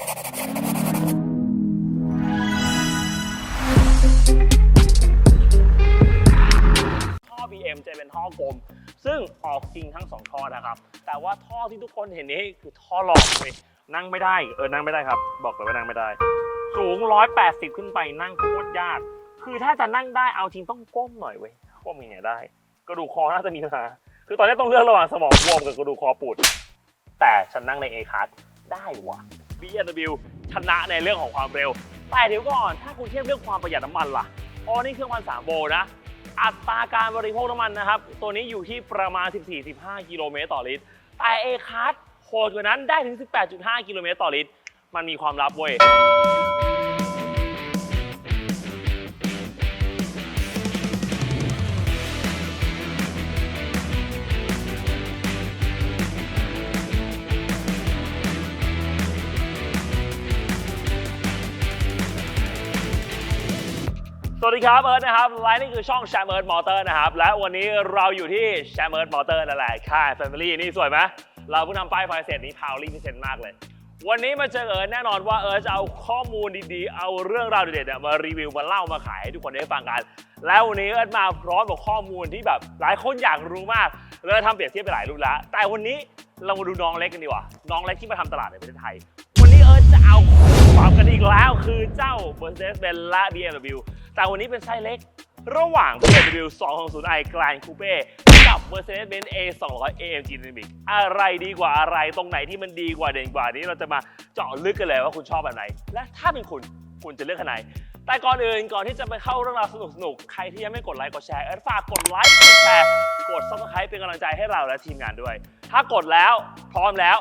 ท่อ BM จะเป็นท่อกลม ซึ่งออกจริงทั้งสองท่อนะครับ แต่ว่าท่อที่ทุกคนเห็นนี้คือท่อหลอกเลยนั่งไม่ได้เออนั่งไม่ได้ครับ บอกเลยว่านั่งไม่ได้ สูง 180 ขึ้นไปนั่งโคตรยาก คือถ้าจะนั่งได้เอาจริงต้องก้มหน่อยเว้ยก้มยังไงได้ กระดูกคอน่าจะมีปัญหาคือตอนนี้ต้องเลือกระหว่างสมองบวมกับกระดูกคอปูดแต่ฉันนั่งใน A class ได้ว่ะ BMW ชนะในเรื่องของความเร็ว แต่เดี๋ยวก่อนถ้าคุณเทียบเรื่องความประหยัดน้ำมันล่ะเพราะนี่เครื่องพันสามโวลต์นะอัตราการบริโภคน้ำมันนะครับ ตัวนี้อยู่ที่ประมาณ 14-15 กิโลเมตรต่อลิตร แต่ A class โหดกว่านั้นได้ถึง 18.5 กิโลเมตรต่อลิตร มันมีความลับเว้ย สวัสดีครับเอิร์ธนะครับและนี่คือช่องแชมเอิร์ธมอเตอร์นะครับ และวันนี้เราอยู่ที่แชมเอิร์ธมอเตอร์นั่นแหละค่ายแฟมิลี่นี่สวยไหมเราเพิ่งทำป้ายไฟเสร็จนี้พาวลี่พิเศษมากเลย วันนี้มาเจอเอิร์ธแน่นอนว่าเอิร์ธจะเอาข้อมูลดีๆ เอาเรื่องราวเด็ดๆเนี่ยมารีวิวมาเล่ามาขายให้ทุกคนได้ฟังกัน แล้ววันนี้เอิร์ธมาพร้อมกับข้อมูลที่แบบหลายคนอยากรู้มากเลยทำเปรียบเทียบไปหลายรุ่นแล้วแต่วันนี้เรามาดูน้องเล็กกันดีกว่าน้องเล็กที่มาทำตลาดในประเทศไทย วันนี้เอิร์ธจะเอาความกันอีกแล้วคือเจ้า Mercedes-Benz และ BMW แต่วันนี้เป็นไส้เล็ก ระหว่าง BMW 220i Grand Coupe กับ Mercedes-Benz A 200 AMG Dynamic อะไรดีกว่าอะไรตรงไหนที่มันดีกว่าเด่นกว่านี้เราจะมาเจาะลึกกันเลยว่าคุณชอบแบบไหน และถ้าเป็นคุณคุณจะเลือกคันไหนแต่ก่อนอื่นก่อนที่จะไปเข้าเรื่องราวสนุกๆ ใครที่ยังไม่กดไลค์กดแชร์เอิร์ธฝากกดไลค์กดแชร์กด subscribe เป็นกำลังใจให้เราและทีมงานด้วย ถ้ากดแล้วพร้อมแล้ว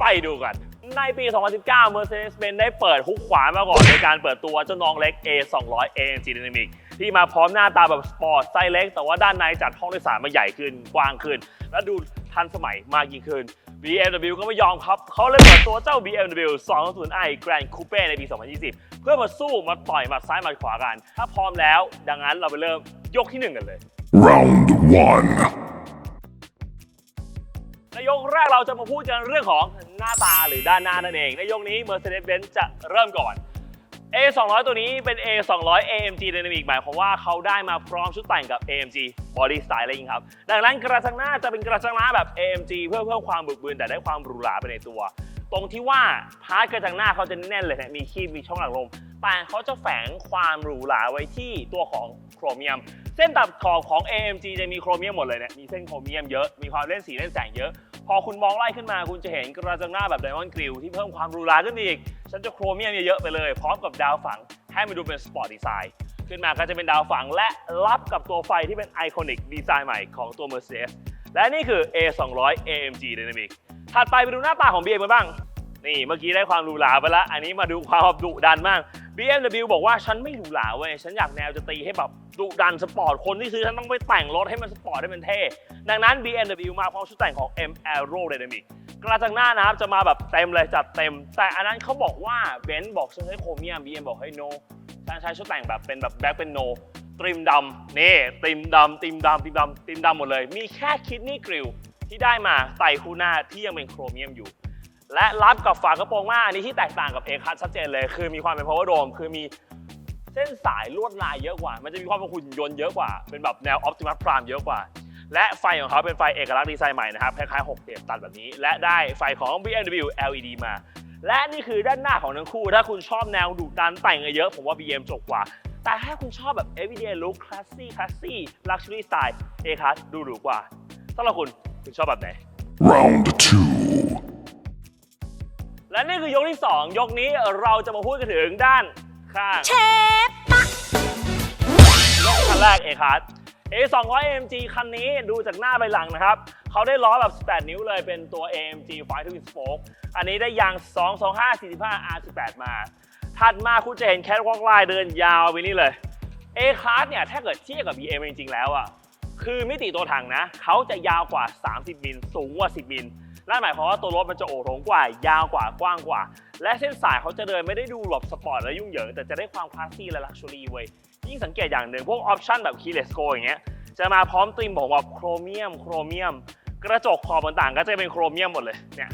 ไปดูกัน ในปี 2019 Mercedes-Benz ได้เปิดฮุกขวามาก่อนในการเปิดตัวเจ้าน้องเล็ก A 200 AMG Dynamic ที่มาพร้อมหน้าตาแบบสปอร์ตไซส์เล็ก แต่ว่าด้านในจัดห้องโดยสารมาใหญ่ขึ้น กว้างขึ้น และดูทันสมัยมากยิ่งขึ้น BMW ก็ไม่ยอมครับ เขาเลยเปิดตัวเจ้า BMW 2.0i Grand Coupe ในปี 2020 เพื่อมาสู้มาต่อยมาซ้ายมาขวากัน ถ้าพร้อมแล้ว ดังนั้นเราไปเริ่มยกที่หนึ่งกันเลย Round one. ในยกแรกเราจะมาพูดกันเรื่องของหน้าตาหรือด้านหน้านั่นเอง ในยกนี้ Mercedes-Benz จะเริ่มก่อน A 200ตัวนี้เป็น A 200 AMG Dynamic หมายความว่าเขาได้มาพร้อมชุดแต่งกับ AMG Body Styling ครับ ดังนั้นกระจังหน้าจะเป็นกระจังหน้าแบบ AMG เพื่อเพิ่มความบึกบืนแต่ได้ความหรูหราไปในตัว ตรงที่ว่าพาร์ทกระจังหน้าเขาจะแน่นเลยนะมีคีบมีช่องหลังลมแต่เขาจะแฝงความหรูหราไว้ที่ตัวของโครเมียม เส้นตัดขอบของ AMG จะมีโครเมียมหมดเลยเนี่ย มีเส้นโครเมียมเยอะ มีความเล่นสีเล่นแสงเยอะ พอคุณมองไล่ขึ้นมาคุณจะเห็นกระจังหน้าแบบไดมอนด์กริลที่เพิ่มความหรูหราขึ้นอีก ฉันจะโครเมียมเยอะๆไปเลย พร้อมกับดาวฝังให้มันดูเป็นสปอร์ตดีไซน์ขึ้นมาก็จะเป็นดาวฝังและรับกับตัวไฟที่เป็นไอคอนิกดีไซน์ใหม่ของตัว Mercedes และนี่คือ A 200 AMG Dynamic ถัดไปไปดูหน้าตาของ BM กันบ้าง นี่เมื่อกี้ได้ความหรูหราไปแล้ว อันนี้มาดูความดุดันมาก BMW บอกว่าฉันไม่หรูหราเว้ย ฉันอยากแนวจะตีให้แบบ ดุดันสปอร์ต คนที่ซื้อฉันต้องไปแต่งรถให้มันสปอร์ตให้มันเท่ ดังนั้น BMW มาพร้อมชุดแต่งของ M Aerodynamic กระจังหน้านะครับจะมาแบบเต็มเลยจัดเต็ม แต่อันนั้นเขาบอกว่าเบนซ์บอกฉันใช้โครเมียม BM บอกให้ no ฉันใช้ชุดแต่งแบบเป็นแบบแบ็คเป็น no ตริมดำนี่ตริมดำตริมดำตริมดำตริมดำหมดเลย มีแค่คิดนี่กริลที่ได้มาใส่คู่หน้าที่ยังเป็นโครเมียมอยู่ และรับกับฝากระโปรงหน้าอันนี้ที่แตกต่างกับเอคัสชัดเจนเลย คือมีความเป็น power dome คือมี เส้นสายลวดลายเยอะกว่า มันจะมีความเป็นหุ่นยนต์เยอะกว่า เป็นแบบแนว Optimus Prime เยอะกว่า และไฟของเขาเป็นไฟเอกลักษณ์ดีไซน์ใหม่นะครับ คล้ายๆ6เหลี่ยมตัดแบบนี้ และได้ไฟของ BMW LED มา และนี่คือด้านหน้าของทั้งคู่ ถ้าคุณชอบแนวดุดันแต่งเยอะๆผมว่า BM จบกว่า แต่ถ้าคุณชอบแบบ everyday look classy classy luxury style A class ดูหรูกว่าสำหรับคุณคุณชอบแบบไหน Round two. และนี่คือยกที่ 2 ยกนี้เราจะมาพูดกันถึงด้าน ข้างเชฟปะยกคันแรกเอคัส A 2 0 0 AMG คันนี้ดูจากหน้าไปหลังนะครับ เขาได้ล้อแบบ 18 นิ้วเลยเป็นตัว AMG 5 Twin Spoke อันนี้ได้ยาง 225 45 R18 มา ถัดมาคุณจะเห็นแคทวอล์กไลน์เดินยาวไปนี่เลย A Class เนี่ยถ้าเกิดเทียบกับ BM จริงๆแล้วอะคือมิติตัวถังนะ เขาจะยาวกว่า 30 มิล สูงกว่า 10 มิล นั่นหมายความว่าตัวรถมันจะโอ่งโถงกว่ายาวกว่ากว้างกว่า และเส้นสายเขาจะเดินไม่ได้ดูแบบสปอร์ตและยุ่งเหยิง แต่จะได้ความคลาสซี่และลักชัวรี่เว้ยยิ่งสังเกตอย่างหนึ่งพวกออปชั่นแบบ keyless go อย่างเงี้ยจะมาพร้อมตริมบอกว่าโครเมียม โครเมียม กระจกขอบต่างๆ ก็จะเป็นโครเมียมหมดเลยเนี่ย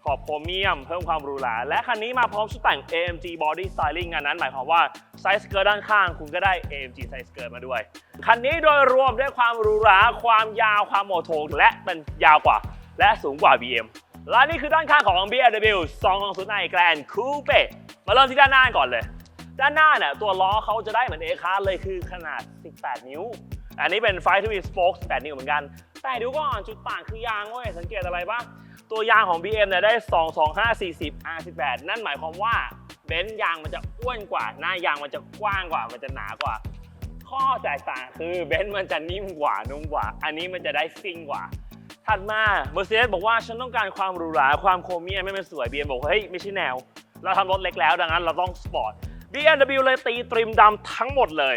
โครอบโครเมียมเพิ่มความหรูหราและคันนี้มาพร้อมชุดแต่ง AMG Body Styling อันนั้นหมายความว่าไซส์เกิร์ตด้านข้างคุณก็ได้ AMG ไซส์เกิร์ตมาด้วย คันนี้โดยรวมด้วยความหรูหราความยาวความโมโทและเป็นยาวกว่า และสูงกว่า BM และนี่คือด้านข้างของ BMW 220 i Grand Coupe มาเริ่มที่ด้านหน้าก่อนเลย ด้านหน้าเนี่ยตัวล้อเขาจะได้เหมือน A class เลยคือขนาด 18 นิ้ว อันนี้เป็น5 to spokes 8นิ้วเหมือนกัน แต่เดูก่อนจุดต่างคือยางเว้ยสังเกตอะไรปะตัวยางของ BM เนี่ยได้ 225 40 R18 นั่นหมายความว่าเบนซ์ยางมันจะอ้วนกว่า หน้ายางมันจะกว้างกว่า มันจะหนากว่า ข้อแตกต่างคือเบนซ์มันจะนิ่มกว่านุ่มกว่า อันนี้มันจะได้ซิ่งกว่า ถัดมา Mercedes บอกว่าฉันต้องการความหรูหราความโครเมียมไม่เป็นสวย BM บอกเฮ้ยไม่ใช่แนว เราทำรถเล็กแล้วดังนั้นเราต้องสปอร์ต BMW เลยตีตริมดำทั้งหมดเลย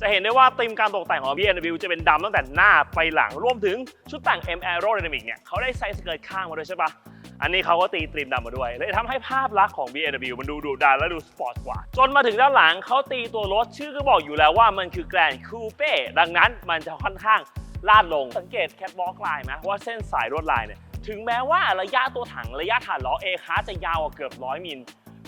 จะเห็นได้ว่าตริมการตกแต่งของ BMW จะเป็นดำตั้งแต่หน้าไปหลังรวมถึงชุดแต่ง M Aerodynamic เนี่ยเขาได้ใส่สเกิร์ตข้างมาด้วยใช่ปะอันนี้เขาก็ตีตริมดำมาด้วยเลยทำให้ภาพลักษณ์ของ BMW มันดูดุดันและดูสปอร์ตกว่า จนมาถึงด้านหลังเขาตีตัวรถชื่อก็บอกอยู่แล้วว่ามันคือ Grand Coupe ดังนั้นมันจะค่อนข้าง ลาดลงสังเกตแคทบล็อกลายไหมว่าเส้นสายลวดลายเนี่ยถึงแม้ว่าระยะตัวถังระยะฐานล้อ A คาจะยาวกว่าเกือบ100มิล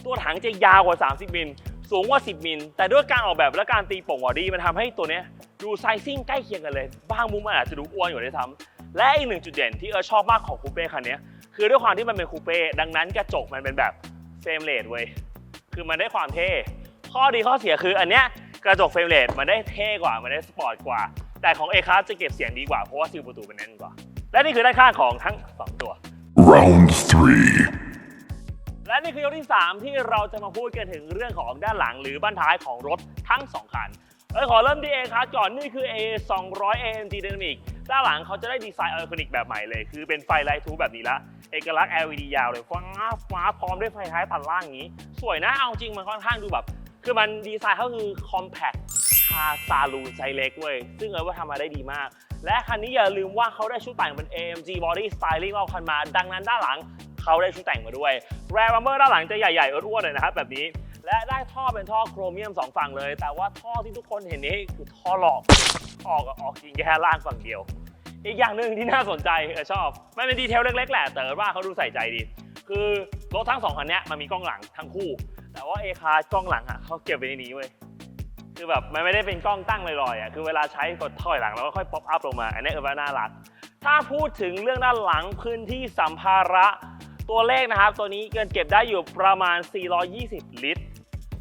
ตัวถังจะยาวกว่า 30 มิล สูงกว่า 10 มิล แต่ด้วยการออกแบบและการตีโป่งบอดี้มันทำให้ตัวเนี้ยดูไซซิ่งใกล้เคียงกันเลย บางมุมอาจจะดูอ้วนอยู่ด้วยซ้ำและอีกหนึ่งจุดเด่นที่เออชอบมากของคูเป้คันนี้คือด้วยความที่มันเป็นคูเป้ดังนั้นกระจกมันเป็นแบบเฟรมเรทเว้ยคือมันได้ความเท่ข้อดีข้อเสียคืออันเนี้ยกระจกเฟรมเรทมันได้เท่กว่ามันได้สปอร์ตกว่า แต่ของ A Class จะเก็บเสียงดีกว่า เพราะว่าซิลประตูมันแน่นกว่า และนี่คือด้านข้างของทั้งสองตัว Round three. และนี่คือยกที่ 3 ที่เราจะมาพูดกันถึงเรื่องของด้านหลังหรือบ้านท้ายของรถทั้ง 2 คันเอ้ยขอเริ่มที่ A ครับก่อนนี่คือ A 200 AMG Dynamic ด้านหลังเขาจะได้ดีไซน์ไอคอนิกแบบใหม่เลย คือเป็นไฟไลท์ทูแบบนี้ละ เอกลักษณ์ LED ยาวเลยฟ้าฟ้าพร้อมด้วยไฟท้ายตัดล่างอย่างนี้ สวยนะ เอาจริงมันค่อนข้างดูแบบ คือมันดีไซน์เขาคือ compact คาซาลูนไซเล็กเว้ย ซึ่งเออว่าทำมาได้ดีมาก และคันนี้อย่าลืมว่าเขาได้ชุดแต่งเป็น AMG Body Styling เอาคันมา ดังนั้นด้านหลังเขาได้ชุดแต่งมาด้วยแรร์บัมเบอร์ด้านหลังจะใหญ่ๆอ้วนๆหน่อยนะครับแบบนี้ และได้ท่อเป็นท่อโครเมียมสองฝั่งเลย แต่ว่าท่อที่ทุกคนเห็นนี้คือท่อหลอกออกออกจริงแค่ล่างฝั่งเดียว อีกอย่างหนึ่งที่น่าสนใจเออชอบมันเป็นดีเทลเล็กๆแหละแต่ว่าเขาดูใส่ใจดี คือรถทั้งสองคันนี้มันมีกล้องหลังทั้งคู่ แต่ว่าเอคากล้องหลังอะเขาเก็บไว้ในนี้เว้ย คือแบบมันไม่ได้เป็นกล้องตั้งลอยๆอะคือเวลาใช้กดถอยหลังแล้วก็ค่อยป๊อปอัพลงมา อันนี้เออว่าน่ารัก ถ้าพูดถึงเรื่องด้านหลังพื้นที่สัมภาระตัวเลขนะครับ ตัวนี้เกินเก็บได้อยู่ประมาณ 420 ลิตร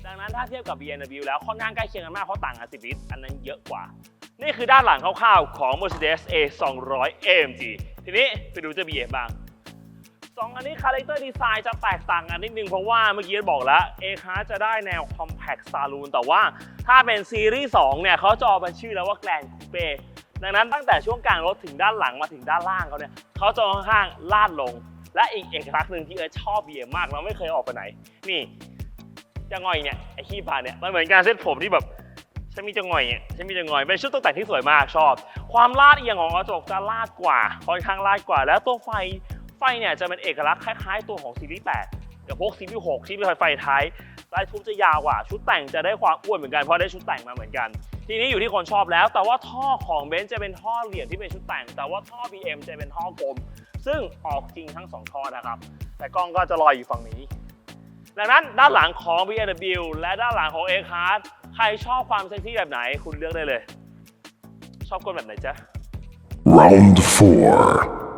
ดังนั้นถ้าเทียบกับ BMW แล้วค่อนข้างใกล้เคียงกันมากเพราะต่างกัน10 ลิตร อันนั้นเยอะกว่า นี่คือด้านหลังคร่าวๆของ Mercedes A 200 AMG ทีนี้ไปดูเจ้า BM บ้าง สองอันนี้คาแรคเตอร์ดีไซน์จะแตกต่างกันนิดนึง เพราะว่าเมื่อกี้บอกแล้ว A Class จะได้แนว Compact Saloon แต่ว่าถ้าเป็นซีรีส์2เนี่ยเขาจะออกเป็นชื่อแล้วว่า Grand Coupe ดังนั้นตั้งแต่ช่วงกลางรถถึงด้านหลังมาถึงด้านล่างเขาเนี่ยเขาจะค่อนข้างลาดลง และอีกเอกลักษณ์หนึ่งที่เออชอบ BM มากเราไม่เคยออกไปไหน นี่จะง่อยเนี่ยไอขี้พาเนี่ยมันเหมือนการเซ็ตผมที่แบบฉันมีจะง่อยเนี่ยฉันมีจะง่อยเป็นชุดตกแต่งที่สวยมากชอบ ความลาดเอียงของกระจกจะลาดกว่าค่อนข้างลาดกว่า แล้วตัวไฟ ไฟเนี่ยจะเป็นเอกลักษณ์คล้ายๆตัวของซีรีส์8กับพวกซีรีส์6ที่เป็นไฟท้ายลายทุบจะยาวกว่า ชุดแต่งจะได้ความอ้วนเหมือนกันเพราะได้ชุดแต่งมาเหมือนกัน ทีนี้อยู่ที่คนชอบแล้ว แต่ว่าท่อของเบนซ์จะเป็นท่อเหลี่ยมที่เป็นชุดแต่ง แต่ว่าท่อ BM จะเป็นท่อกลม ซึ่งออกจริงทั้งสองท่อนะครับ แต่กล้องก็จะลอยอยู่ฝั่งนี้ ดังนั้นด้านหลังของ BMW และด้านหลังของ A Class ใครชอบความเซ็กซี่แบบไหนคุณเลือกได้เลย ชอบก้นแบบไหนจ๊ะ Round four.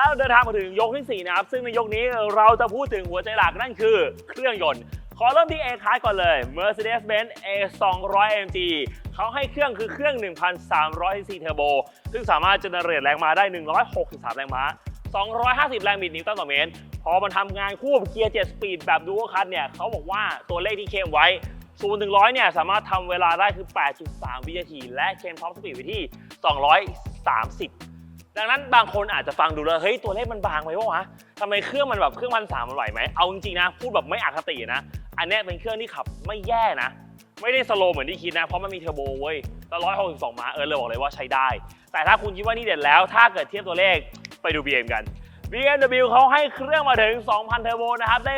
แล้วเดินทางมาถึงยกที่ 4 นะครับ ซึ่งในยกนี้เราจะพูดถึงหัวใจหลักนั่นคือเครื่องยนต์ขอเริ่มที่ A ค a s ก่อนเลย Mercedes-Benz A 200 AMG เขาให้เครื่องคือเครื่อง 1,300 cc เทอร์โบ ซึ่งสามารถเจเนเรตแรงม้าได้ 163 แรงม้า 250 แรงบิดนิวตันต่อเมตร พอมันทำงานคู่กับเกียร์7สปีดแบบดูโอคัทเนี่ยเขาบอกว่าตัวเลขที่เคลมไว้0ถึง100 เนี่ย สามารถทำเวลาได้คือ 8.3 วินาที และเคลมท็อปสปีดไวที่ 230 ดังนั้นบางคนอาจจะฟังดูแล้วเฮ้ยตัวเลขมันบางไปวะวะทำไมเครื่องมันแบบเครื่องพันสามมันไหวไหมเอาจริงๆนะพูดแบบไม่อคตินะ อันนี้เป็นเครื่องที่ขับไม่แย่นะ ไม่ได้สโลว์เหมือนที่คิดนะ เพราะมันมีเทอร์โบเว้ยแล้ว162ม้าเออเลยบอกเลยว่าใช้ได้ แต่ถ้าคุณคิดว่านี่เด็ดแล้ว ถ้าเกิดเทียบตัวเลขไปดู BM กัน BMW เขาให้เครื่องมาถึง 2,000 เทอร์โบนะครับ ได้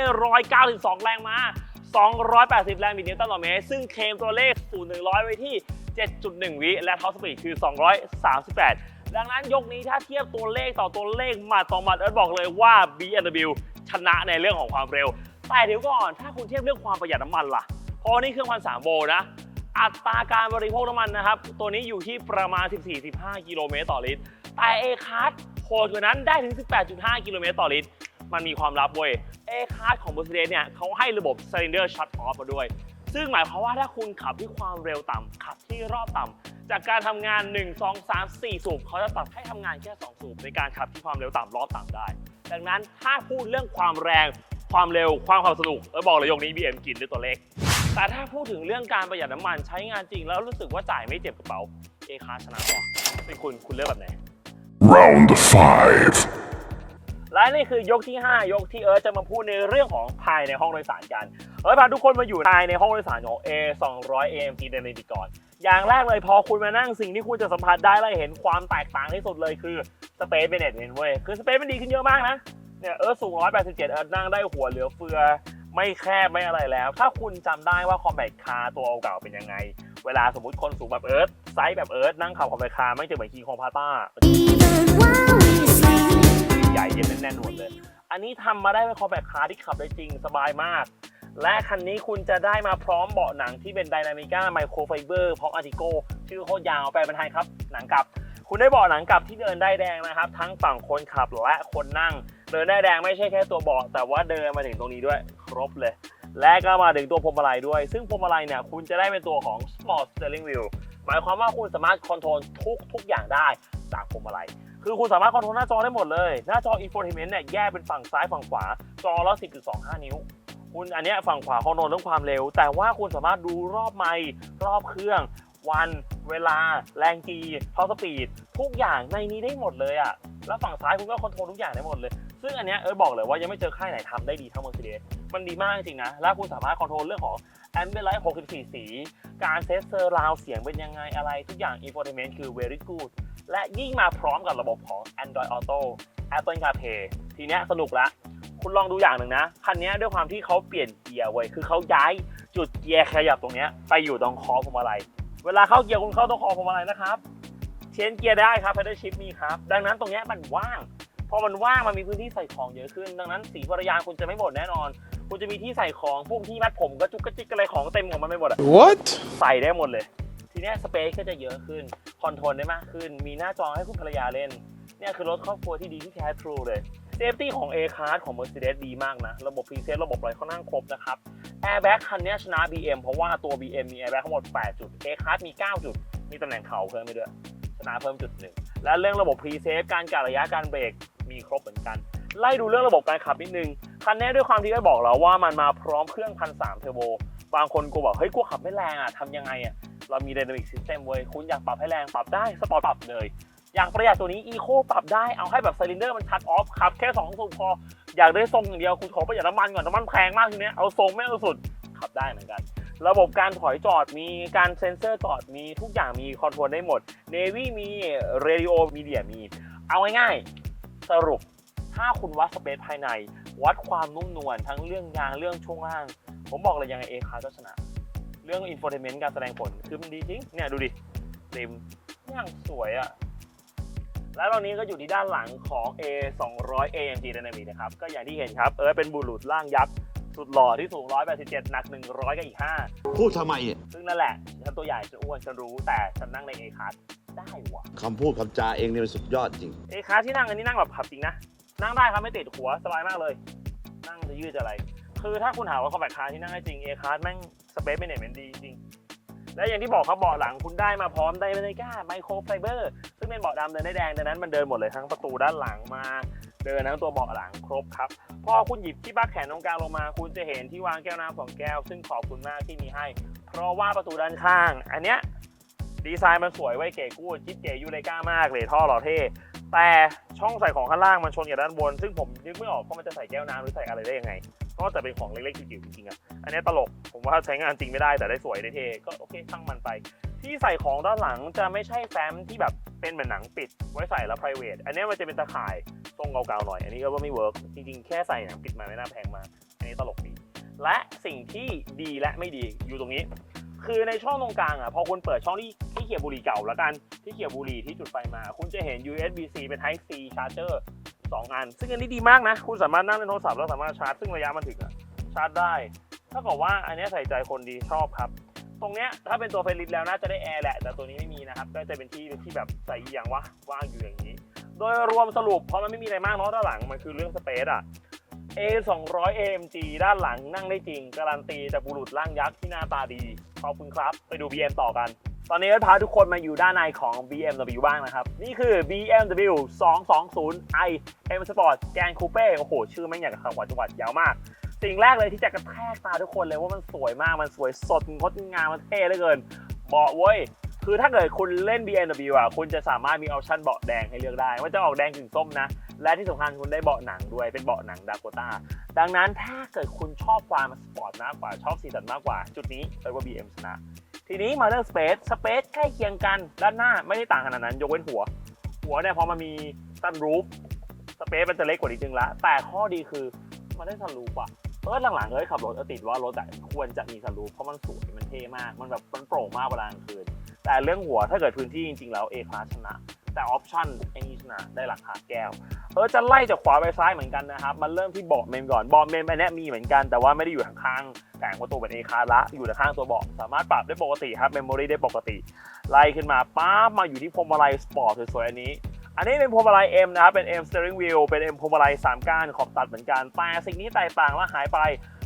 192 แรงม้า 280 แรงบิดนิวตันต่อเมตร ซึ่งเคลมตัวเลข0 100 ไว้ที่ 7.1 วิ และท็อปสปีดคือ 238 ดังนั้นยกนี้ถ้าเทียบตัวเลขต่อตัวเลขหมัดต่อหมัดเอิร์ธบอกเลยว่า BMW ชนะในเรื่องของความเร็ว แต่เดี๋ยวก่อนถ้าคุณเทียบเรื่องความประหยัดน้ำมันล่ะ เพราะนี่เครื่องพันสามโวลต์นะ อัตราการบริโภคน้ำมันนะครับ ตัวนี้อยู่ที่ประมาณ 14-15 กิโลเมตรต่อลิตร แต่เอคาร์ดโหดกว่านั้นได้ถึง 18.5 กิโลเมตรต่อลิตร มันมีความลับเว้ยเอคาร์ดของ Mercedes เนี่ยเขาให้ระบบ Cylinder Shut Off มาด้วย ซึ่งหมายความว่าถ้าคุณขับที่ความเร็วต่ำขับที่รอบต่ำ จากการทำงาน 1 2 3 4 สูบเขาจะตัดให้ทำงานแค่ 2 สูบในการขับที่ความเร็วต่ำรอบต่ำได้ ดังนั้นถ้าพูดเรื่องความแรงความเร็วความความสนุกเออบอกเลยยกนี้ BM กินด้วยตัวเลขแต่ถ้าพูดถึงเรื่องการประหยัดน้ำมันใช้งานจริงแล้วรู้สึกว่าจ่ายไม่เจ็บกระเป๋าเอคาชนะกว่าเป็นคุณคุณเลือกแบบไหน Round 5. และนี่คือยกที่ 5 ยกที่เอิร์ธจะมาพูดในเรื่องของภายในห้องโดยสารกัน เอิร์ธพาทุกคนมาอยู่ภายในห้องโดยสารของ A 200 AMG Dynamic ก่อน อย่างแรกเลยพอคุณมานั่งสิ่งที่คุณจะสัมผัสได้และเห็นความแตกต่างที่สุดเลยคือ Space Management เว้ยคือ Space มันดีขึ้นเยอะมากนะเนี่ยเอิร์ธสูง187เอิร์ธนั่งได้หัวเหลือเฟือไม่แคบไม่อะไรแล้ว ถ้าคุณจำได้ว่า Compact Car ตัวเก่าเป็นยังไง เวลาสมมติคนสูงแบบเอิร์ธไซส์แบบเอิร์ธนั่งขับ Compact Car ไม่จะเหมือนคีงคองพาต้าใหญ่เย็นแน่นหมดเลย อันนี้ทำมาได้เป็นคอมแบคคาร์ที่ขับได้จริงสบายมาก และคันนี้คุณจะได้มาพร้อมเบาะหนังที่เป็น Dynamica Microfiber พร้อม Artico ชื่อโคตรยาวแปลเป็นไทยครับ หนังกลับ คุณได้เบาะหนังกลับที่เดินได้แดงนะครับ ทั้งฝั่งคนขับและคนนั่ง เดินได้แดงไม่ใช่แค่ตัวเบาะแต่ว่าเดินมาถึงตรงนี้ด้วย ครบเลย และก็มาถึงตัวพวงมาลัยด้วย ซึ่งพวงมาลัยเนี่ยคุณจะได้เป็นตัวของ Sport Steering Wheel หมายความว่าคุณสามารถคอนโทรลทุกทุกอย่างได้จากพวงมาลัยคือคุณสามารถคอนโทรลหน้าจอได้หมดเลย หน้าจอ infotainment เนี่ยแยกเป็นฝั่งซ้ายฝั่งขวา จอละ10.25 นิ้ว คุณอันเนี้ยฝั่งขวาคอนโทรลเรื่องความเร็ว แต่ว่าคุณสามารถดูรอบไมค์รอบเครื่อง วัน เวลา แรงจีท็อปสปีดทุกอย่างในนี้ได้หมดเลยอะแล้วฝั่งซ้ายคุณก็คอนโทรลทุกอย่างได้หมดเลย ซึ่งอันเนี้ยเออบอกเลยว่ายังไม่เจอค่ายไหนทำได้ดีเท่า Mercedes มันดีมากจริงนะ แล้วคุณสามารถคอนโทรลเรื่องของ Ambient Light 64 สี การเซตเซอร์ราวเสียงเป็นยังไงอะไร ทุกอย่าง infotainment คือ very good และยิ่งมาพร้อมกับระบบของ Android Auto Apple CarPlay ทีเนี้ยสนุกละ คุณลองดูอย่างหนึ่งนะคันเนี้ยด้วยความที่เขาเปลี่ยนเกียร์เว้ยคือเขาย้ายจุดเกียร์ขยับตรงเนี้ยไปอยู่ตรงคอพวงมาลัยเวลาเข้าเกียร์คุณเข้าตรงคอพวงมาลัยนะครับเชนเกียร์ได้ครับ pedal shift มีครับ ดังนั้นตรงเนี้ยมันว่าง พอมันว่างมันมีพื้นที่ใส่ของเยอะขึ้น ดังนั้นสีภรรยางคุณจะไม่หมดแน่นอน คุณจะมีที่ใส่ของพวกที่มัดผมกระจุกกระจิกอะไรของเต็มของมันไม่หมดอะ What? ใส่ได้หมดเลย ทีเนี้ยสเปซก็จะเยอะขึ้น คอนโทรลได้มากขึ้น มีหน้าจอให้คุณภรรยาเล่น เนี่ยคือรถครอบครัวที่ดีที่แท้ทรูเลย เซฟตี้ของ A Class ของ Mercedes ดีมากนะ ระบบ Preset ระบบอะไรค่อนข้างครบนะครับ Airbag คันนี้ชนะ BM เพราะว่าตัว BM มี Airbag ทั้งหมด 8 จุด A Class มี 9 จุด มีตำแหน่งเข่าเพิ่มไปด้วย ชนะเพิ่มจุดหนึ่ง และเรื่องระบบ Preset การกะระยะการเบรกมีครบเหมือนกัน ไล่ดูเรื่องระบบการขับนิดนึง คันนี้ด้วยความที่ได้บอกแล้วว่ามันมาพร้อมเครื่องพันสามเทอร์โบบางคนกูบอกเฮ้ยกูขับไม่แรงอะทำยังไงอะเรามี Dynamic System เว้ยคุณอยากปรับให้แรงปรับได้สปอร์ตปรับเลย อยากประหยัดตัวนี้ Eco ปรับได้เอาให้แบบ i ิ i นเดอร์มันชัดออฟขับแค่2สูบพออยากได้ทรงอย่างเดียวคุณขอประหยัดน้ำมันก่อนน้ำมันแพงมากทีเนี้ยเอาทรงไม่เอาสุดขับได้เหมือนกัน ระบบการถอยจอดมีการเซ็นเซอร์จอดมีทุกอย่างมีคอนโทรลได้หมด Navy มี Radio Media มี เอาง่ายๆสรุปถ้าคุณวัดสเปซภายใน วัดความนุ่มนวลทั้งเรื่องยางเรื่องช่วงล่าง ผมบอกเลยยังไงเอคาก็ชนะ เรื่องอินโฟเทนเมนต์การแสดงผลคือมันดีจริงเนี่ยดูดิริมย่างสวยอะ่ะ แล้วตอนนี้ก็อยู่ที่ด้านหลังของ A 2 0 0 AMG Dynamic นะครับ ก็อย่างที่เห็นครับ เออเป็นบุรุษร่างยักษ์สุดหล่อที่สูง 187 หนัก 100กับอีก พูดทำไมเนี่ย5 ซึ่งนั่นแหละฉันตัวใหญ่ฉันอ้วนฉันรู้แต่ฉันนั่งใน A คาได้วะ คำพูดคำจาเองเนี่ยมันสุดยอดจริง เอคาที่นั่งอันนี้นั่งแบบขับจริงนะ นั่งได้ครับไม่ติดหัวสบายมากเลย นั่งจะยืดจะอะไร คือถ้าคุณหาว่าคอมแบทคาร์ที่นั่งได้จริงเอคาร์แม่งสเปซเมเนจเมนต์ดีจริง และอย่างที่บอกครับเบาะหลังคุณได้มาพร้อมไดเมนิก้าไมโครไฟเบอร์ซึ่งเป็นเบาะดำเดินได้แดงดังนั้นมันเดินหมดเลยทั้งประตูด้านหลังมาเดินทั้งตัวเบาะหลังครบครับพอคุณหยิบที่บักแขนตรงกลางลงมา คุณจะเห็นที่วางแก้วน้ำสองแก้ว ซึ่งขอบคุณมากที่มีให้ เพราะว่าประตูด้านข้าง อันเนี้ยดีไซน์มันสวยไว้เก๋กู้จิ๊บเก๋ยูเลก้ามากเลยท่อหล่อเท่แต่ช่องใส่ของข้างล่างมันชนกับด้านบน ซึ่งผมนึกไม่ออกว่ามันจะใส่แก้วน้ำหรือใส่อะไรได้ยังไง ก็แต่เป็นของเล็กๆจิ๋วๆจริงๆอะอันนี้ตลกผมว่าใช้งานจริงไม่ได้แต่ได้สวยได้เท่ก็โอเคช่างมันไป ที่ใส่ของด้านหลังจะไม่ใช่แฟ้มที่แบบเป็นเหมือนหนังปิด ไว้ใส่แล้ว private อันนี้มันจะเป็นตะข่ายทรงเก่าๆหน่อย อันนี้ก็ว่าไม่เวิร์กจริงๆแค่ใส่หนังปิดมาไม่น่าแพงมากอันนี้ตลกดีและสิ่งที่ดีและไม่ดีอยู่ตรงนี้ คือในช่องตรงกลางอะพอคุณเปิดช่องที่ที่เขียบบุหรี่เก่าแล้วกันที่เขียบบุหรี่ที่จุดไฟมา คุณจะเห็น USB-C เป็น Type C charger 2 อัน ซึ่งอันนี้ดีมากนะ คุณสามารถนั่งเล่นโทรศัพท์แล้วสามารถชาร์จ ซึ่งระยะมันถึงชาร์จได้ถ้ากับว่าอันนี้ใส่ใจคนดีชอบครับ ตรงเนี้ยถ้าเป็นตัวเฟรลิสแล้วน่าจะได้แอร์แหละ แต่ตัวนี้ไม่มีนะครับ ก็จะเป็นที่ที่แบบใส่อย่างวะว่างอยู่อย่างนี้ โดยรวมสรุปเพราะมันไม่มีอะไรมากเนาะด้านหลังมันคือเรื่องสเปซอะ A 2 0 0 AMG ด้านหลังนั่งได้จริง การันตีจากบุรุษร่างยักษ์ที่หน้าตาดี ขอบคุณครับ ไปดู BM ต่อกัน ตอนนี้ก็พาทุกคนมาอยู่ด้านในของ BMW บ้างนะครับ นี่คือ BMW 220i M Sport แกนคูเป้โอ้โห ชื่อไม่งอย่างกับคำขวัญจังหวัดยาวมาก สิ่งแรกเลยที่จะกระแทกตาทุกคนเลยว่ามันสวยมากมันสวยสดงดงามมันเท่เหลือเกินเบาะเว้ยคือถ้าเกิดคุณเล่น BMW อะคุณจะสามารถมีออปชั่นเบาะแดงให้เลือกได้ ว่าจะออกแดงถึงส้มนะ และที่สำคัญคุณได้เบาะหนังด้วยเป็นเบาะหนังดาโกต้าดังนั้นถ้าเกิดคุณชอบความสปอร์ตมากกว่าชอบสีสันมากกว่า จุดนี้เรียกว่า BM ชนะ ทีนี้มาเรื่องสเปซสเปซใกล้เคียงกันด้านหน้าไม่ได้ต่างขนาดนั้นยกเว้นหัว หัวเนี่ยพอมันมีซันรูฟสเปซมันจะเล็กกว่านิดนึงละแต่ข้อดีคือมันได้ซันรูฟอะเออหลังๆเอ้ยขับรถติดว่ารถอะควรจะมีซันรูฟเพราะมันสวยมันเท่มาก มันแบบมันโปร่งมากเวลากลางคืน แต่เรื่องหัวถ้าเกิดพื้นที่จริงๆแล้ว A class ชนะ แต่ออปชั่นไอ้นี่ชนะได้ราคาแก้วเออจะไล่จากขวาไปซ้ายเหมือนกันนะครับ มันเริ่มที่เบาะเมมก่อนเบาะเมมอันนี้มีเหมือนกันแต่ว่าไม่ได้อยู่ข้างๆแต่งประตูเป็นเอคาร์ละอยู่แต่ข้างตัวเบาะสามารถปรับได้ปกติครับเมมโมรีได้ปกติ ไล่ขึ้นมาป้าบมาอยู่ที่พวงมาลัยสปอร์ตสวยๆอันนี้อันนี้เป็นพวงมาลัย M นะครับ เป็น M steering wheel เป็น M พวงมาลัย3ก้านขอบตัดเหมือนกัน แต่สิ่งนี้แตกต่างและหายไป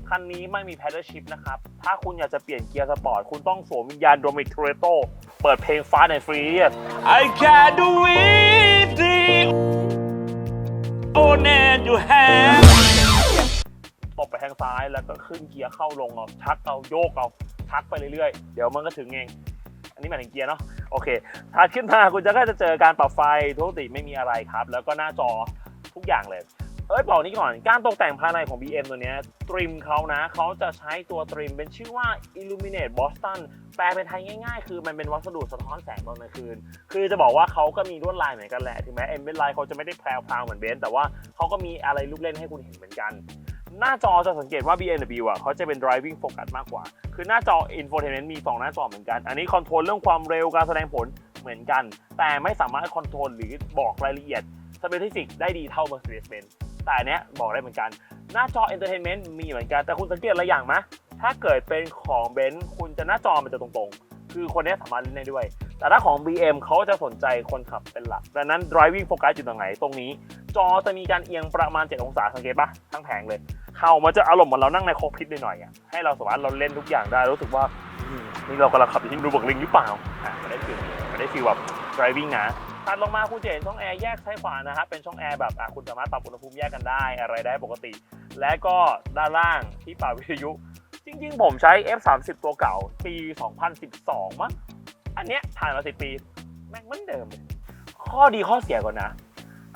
คันนี้ไม่มี pedal shift นะครับ ถ้าคุณอยากจะเปลี่ยนเกียร์สปอร์ต คุณต้องสวมวิญญาณโดมิทเรโตเปิดเพลง Fast and Furious I can't do it oh and you have ตบไปทางซ้ายแล้วก็ขึ้นเกียร์เข้าลงเอาชักเอาโยกเอาชักไปเรื่อยๆ เดี๋ยวมันก็ถึงเอง อันนี้หมายถึงเกียร์เนาะโอเคถัดขึ้นมาคุณจะก็จะเจอการปรับไฟทุกติไม่มีอะไรครับ แล้วก็หน้าจอทุกอย่างเลย เอ้ยบอกนี้ก่อน การตกแต่งภายในของ BM ตัวนี้ตริมเขานะ เขาจะใช้ตัวตริมเป็นชื่อว่า Illuminate Boston แปลเป็นไทยง่ายๆ คือมันเป็นวัสดุสะท้อนแสงตอนกลางคืน คือจะบอกว่าเขาก็มีลวดลายเหมือนกันแหละ ถึงแม้เอ็มเป็นลายเขาจะไม่ได้แพรวๆเหมือนเบนซ์แต่ว่าเขาก็มีอะไรลูกเล่นให้คุณเห็นเหมือนกัน หน้าจอจะสังเกตว่า BMW อะเขาจะเป็น driving focus มากกว่า คือหน้าจอ infotainment มี 2 หน้าจอเหมือนกัน อันนี้คอนโทรลเรื่องความเร็วการแสดงผลเหมือนกัน แต่ไม่สามารถคอนโทรลหรือบอกรายละเอียด specific ได้ดีเท่า Mercedes-Benz แต่เนี้ยบอกได้เหมือนกัน หน้าจอ entertainment มีเหมือนกัน แต่คุณสังเกตอะไรอย่างไหมถ้าเกิดเป็นของเบนซ์คุณจะหน้าจอมันจะตรงๆ คือคนเนี้ยสามารถเล่นได้ด้วย แต่ถ้าของ BM เขาจะสนใจคนขับเป็นหลักดังนั้น driving focus อยู่ตรงไหนตรงนี้ จอจะมีการเอียงประมาณ 7 องศาสังเกตปะทั้งแผงเลย เข่ามันจะอารมณ์เหมือนเรานั่งในโคกพิทหน่อยๆอะให้เราสามารถเราเล่นทุกอย่างได้รู้สึกว่านี่เรากำลังขับอยู่ที่ดูบักลิงหรือเปล่าอะมันได้ฟีลมันได้ฟีลแบบ driving นะ ถัดลงมาคุณจะเห็นช่องแอร์แยกซ้ายขวานะครับเป็นช่องแอร์แบบคุณสามารถปรับอุณหภูมิแยกกันได้อะไรได้ปกติ และก็ด้านล่างที่ปรับวิทยุ จริง ๆ ผมใช้ F30 ตัวเก่า ปี 2012 มั้งอันเนี้ยผ่านมา10ปีแม่งเหมือนเดิม ข้อดีข้อเสียก่อนนะ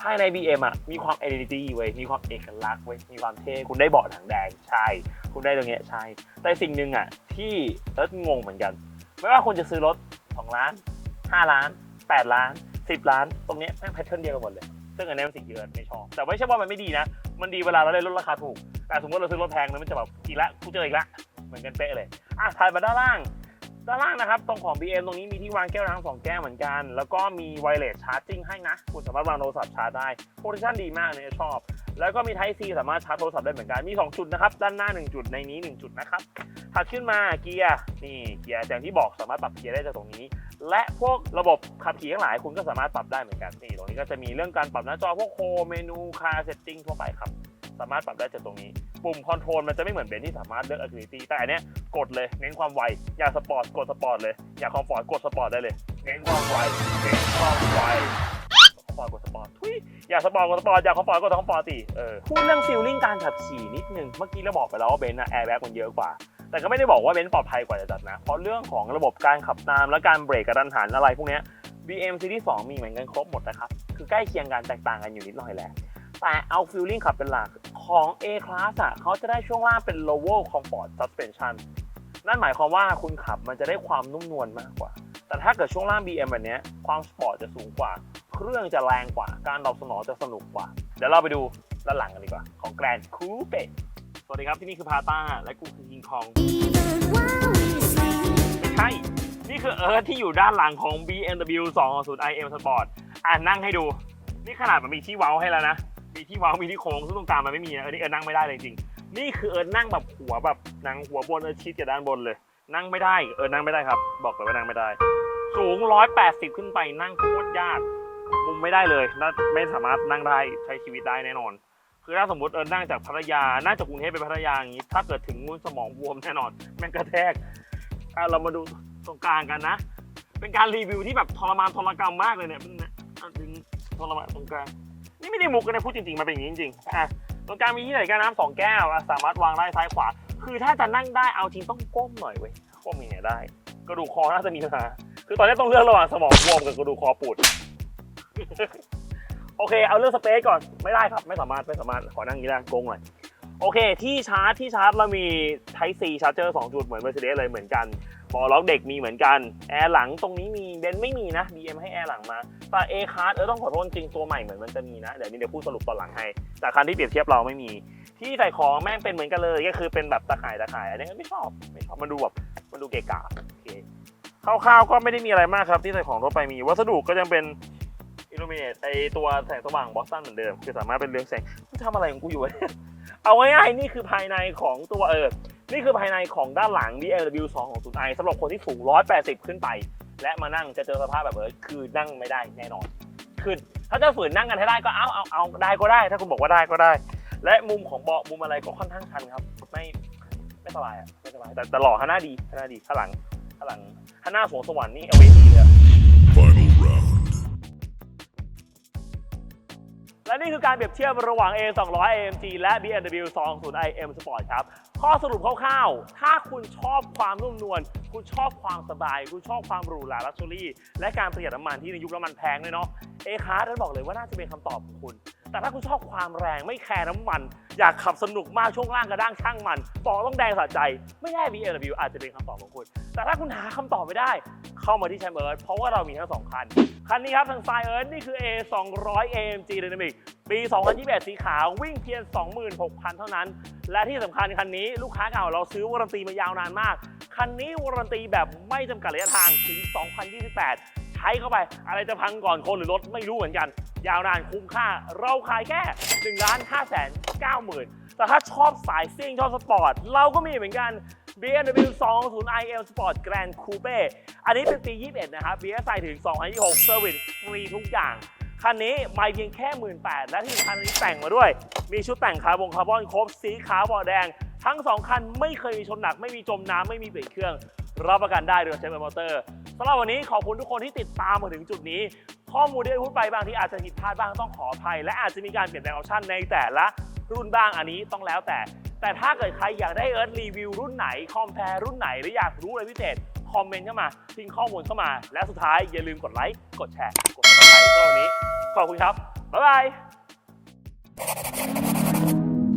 ภายใน BM อะมีความ identity เว้ยมีความเอกลักษณ์เว้ยมีความเท่คุณได้เบาะหนังแดงใช่ คุณได้ตรงเนี้ยใช่ แต่สิ่งหนึ่งอะที่เอิร์ธงงเหมือนกัน ไม่ว่าคุณจะซื้อรถ 2 ล้าน 5 ล้าน 8 ล้าน 10ล้านตรงเนี้ยแม่งแพทเทิร์นเดียวกันหมดเลย ซึ่งอันนี้เป็นสิ่งที่เอิร์ธไม่ชอบ แต่ไม่ใช่ว่ามันไม่ดีนะ มันดีเวลาเราได้ลดราคาถูก แต่สมมติเราซื้อรถแพงนะมันจะแบบอีกละกูเจออีกละ เหมือนกันเป๊ะเลย อะถ่ายมาด้านล่าง ด้านล่างนะครับ ตรงของ BM ตรงนี้มีที่วางแก้วน้ำสองแก้วเหมือนกัน แล้วก็มีไวเลสชาร์จิ่งให้นะ คุณสามารถวางโทรศัพท์ชาร์จได้โปรดักชั่นดีมากเนี่ยชอบ แล้วก็มี Type C สามารถชาร์จโทรศัพท์ได้เหมือนกัน มี 2 จุดนะครับ ด้านหน้า 1 จุด ในนี้ 1 จุดนะครับ ถัดขึ้นมาเกียร์ นี่เกียร์อย่างที่บอกสามารถปรับเกียร์ได้จากตรงนี้ และพวกระบบขับขี่ทั้งหลายคุณก็สามารถปรับได้เหมือนกันนี่ตรงนี้ก็จะมีเรื่องการปรับหน้าจอพวกโฮเมนูคาร์เซตติ้งทั่วไปครับ สามารถปรับได้จากตรงนี้ปุ่มคอนโทรลมันจะไม่เหมือนเบนที่สามารถเลือก Agility แต่อันเนี้ยกดเลยเน้นความไว อยากสปอร์ตกดสปอร์ตเลย อยากคอมฟอร์ตกดสปอร์ตได้เลย เน้นความไว เน้นความไว อมฟอร์ตกดสปอร์ตทุยอยากสปอร์ตกดสปอร์ตอยากคอมฟอร์ตกดคอมฟอร์ตสิเออพูดเรื่องฟีลลิ่งการขับขี่นิดนึงเมื่อกี้เราบอกไปแล้วว่าเบนซ์อะแอร์แบ็กมันเยอะกว่า แต่ก็ไม่ได้บอกว่าเบนซ์ปลอดภัยกว่าจะจัดนะ เพราะเรื่องของระบบการขับตามและการเบรกกระทันหันอะไรพวกนี้ BM Series 2มีเหมือนกันครบหมดนะครับคือใกล้เคียงกันแตกต่างกันอยู่นิดหน่อยแหละแต่เอาฟิลลิ่งขับเป็นหลักของ A Class อะเขาจะได้ช่วงล่างเป็น lower comfort suspension นั่นหมายความว่าคุณขับมันจะได้ความนุ่มนวลมากกว่า แต่ถ้าเกิดช่วงล่าง BM แบบเนี้ยความสปอร์ตจะสูงกว่า เครื่องจะแรงกว่า การตอบสนองจะสนุกกว่า เดี๋ยวเราไปดูด้านหลังกันดีกว่า ของ Grand Coupe สวัสดีครับที่นี่คือพาต้า และกูคือ King Kong Even while we sleep. ไม่ใช่ นี่คือเอิร์ธที่อยู่ด้านหลังของ BMW 220 IM Sport อ่านั่งให้ดู นี่ขนาดมันมีที่เว้าให้แล้วนะ มีที่เว้ามีที่โค้งซึ่งตรงกลางมันไม่มีนะเออนี่เออนั่งไม่ได้เลยจริง นี่คือเอิร์นั่งแบบหัวแบบนั่งหัวบนเอิร์ชิดกับด้านบนเลย นั่งไม่ได้ เอิร์นั่งไม่ได้ครับ บอกเลยว่านั่งไม่ได้ สูง 180 ขึ้นไปนั่งโคตรยาก มุมไม่ได้เลยน่าไม่สามารถนั่งได้ใช้ชีวิตได้แน่นอน คือถ้าสมมติเออนั่งจากพัทยานั่งจากกรุงเทพไปพัทยาอย่างนี้ ถ้าเกิดถึงงูนสมองบวมแน่นอนแม่งกระแทกอะเรามาดูตรงกลางกันนะ เป็นการรีวิวที่แบบทรมานทรกรรมมากเลยเนี่ยเนี่ยอะดึงทรมานตรงกลางนี่ไม่ได้มุกกันนะพูดจริงๆมันเป็นอย่างนี้จริงๆอะตรงกลางมีที่ไหนกันน้ำสองแก้วอะสามารถวางได้ซ้ายขวา คือถ้าจะนั่งได้เอาจริงต้องก้มหน่อยเว้ยก้มยังไงได้ กระดูกคอน่าจะมีปัญหาคือตอนนี้ต้องเลือกระหว่างสมองบวมกับกระดูกคอปูด โอเค เอาเรื่องสเปซก่อนไม่ได้ครับ ไม่สามารถไม่สามารถขอนั่งอย่างนี้ได้โกงหน่อยโอเค ที่ชาร์จที่ชาร์จเรามี Type C Charger 2 จุดเหมือน Mercedes เลยเหมือนกันบอล็อกเด็กมีเหมือนกัน แอร์หลังตรงนี้มีเบนไม่มีนะ BM ให้แอร์หลังมา แต่ A card เออต้องขอโทษจริงตัวใหม่เหมือนมันจะมีนะ เดี๋ยวนี้เดี๋ยวพูดสรุปตอนหลังให้ แต่คันที่เปรียบเทียบเราไม่มี ที่ใส่ของแม่งเป็นเหมือนกันเลยก็คือเป็นแบบตะข่ายตะข่ายอันนี้ไม่ชอบไม่ชอบมันดูแบบมันดูเกะกะโอเคคร่าวๆก็ไม่ได้มีอะไรมากครับที่ใส่ของทั่วไปมีวัสดุก็ยังเป็น ลูมิเนตไอตัวแสงสว่างบอสตันเหมือนเดิม คือสามารถเป็นเรืองแสงกูทำอะไรของกูอยู่เอาง่ายๆนี่คือภายในของตัวเออนี่คือภายในของด้านหลัง BMW 2ของ 0i สำหรับคนที่สูง 180 ขึ้นไป และมานั่งจะเจอสภาพแบบเออคือนั่งไม่ได้แน่นอนคือถ้าจะฝืนนั่งกันให้ได้ก็เอาเอาเอาได้ก็ได้ ถ้าคุณบอกว่าได้ก็ได้ และมุมของเบาะมุมอะไรก็ค่อนข้างชันครับ ไม่ไม่สบายอะไม่สบายแต่แต่หล่อฮาน่าดีฮาน่าดีข้างหลังข้างหลังฮาน่าสวงสวรรค์นี่เอาไว้ดีเลย และนี่คือการเปรียบเทียบระหว่าง A 2 0 0 AMG และ BMW 20 i M Sport ครับ ข้อสรุปคร่าวๆ ถ้าคุณชอบความนุ่มนวล คุณชอบความสบาย คุณชอบความหรูหราลักชัวรี่ และการประหยัดน้ำมันที่ในยุคน้ำมันแพงเลยเนาะ A Class นั้นบอกเลยว่าน่าจะเป็นคำตอบของคุณ แต่ถ้าคุณชอบความแรงไม่แคร์น้ำมัน อยากขับสนุกมากช่วงล่างกระด้างช่างมันปอกต้องแดงสะใจ ไม่แน่ BMW อาจจะเป็นคำตอบของคุณ แต่ถ้าคุณหาคำตอบไม่ได้ เข้ามาที่แชมเบิร์ดเพราะว่าเรามีทั้งสองคัน คันนี้ครับทางไซเอิร์นี่คือ A 200 AMG Dynamic ปี 2021 สีขาววิ่งเพียง 26,000 เท่านั้น และที่สำคัญคันนี้ลูกค้าเก่าเราซื้อวารันตีมายาวนานมาก คันนี้วารันตีแบบไม่จำกัดระยะทางถึง 2028 ใช้เข้าไป อะไรจะพังก่อนคนหรือรถไม่รู้เหมือนกัน ยาวนานคุ้มค่า เราขายแค่1ล้าน5แสน9หมื่นแต่ถ้าชอบสายซิ่งชอบสปอร์ต เราก็มีเหมือนกัน BMW 20 iM Sport Grand Coupe อันนี้เป็นปี 21 นะครับ BS ใส่ถึง 2026 Service ฟรีทุกอย่างคันนี้ไม่เพียงแค่ 18,000และที่คันนี้แต่งมาด้วย มีชุดแต่งคาร์บอนคาร์บอนครบสีขาวบาะแดง ทั้ง 2 คันไม่เคยมีชนหนัก ไม่มีจมน้ำไม่มีเบรกเครื่อง รับประกันได้โดยใช้มอเตอร์ สำหรับวันนี้ขอบคุณทุกคนที่ติดตามมาถึงจุดนี้ ข้อมูลที่พูดไปบางที่อาจจะผิดพลาดบ้างต้องขออภัย และอาจจะมีการเปลี่ยนแปลงออปชั่นในแต่ละรุ่นบ้างอันนี้ต้องแล้วแต่ แต่ถ้าเกิดใครอยากได้เอิร์ธรีวิวรุ่นไหนคอมแพรรุ่นไหนหรืออยากรู้อะไรพิเศษคอมเมนต์เข้ามาทิ้งข้อมูลเข้ามา และสุดท้ายอย่าลืมกดไลค์กดแชร์กดติดตามสำหรับวันนี้ ขอบคุณครับบ๊ายบาย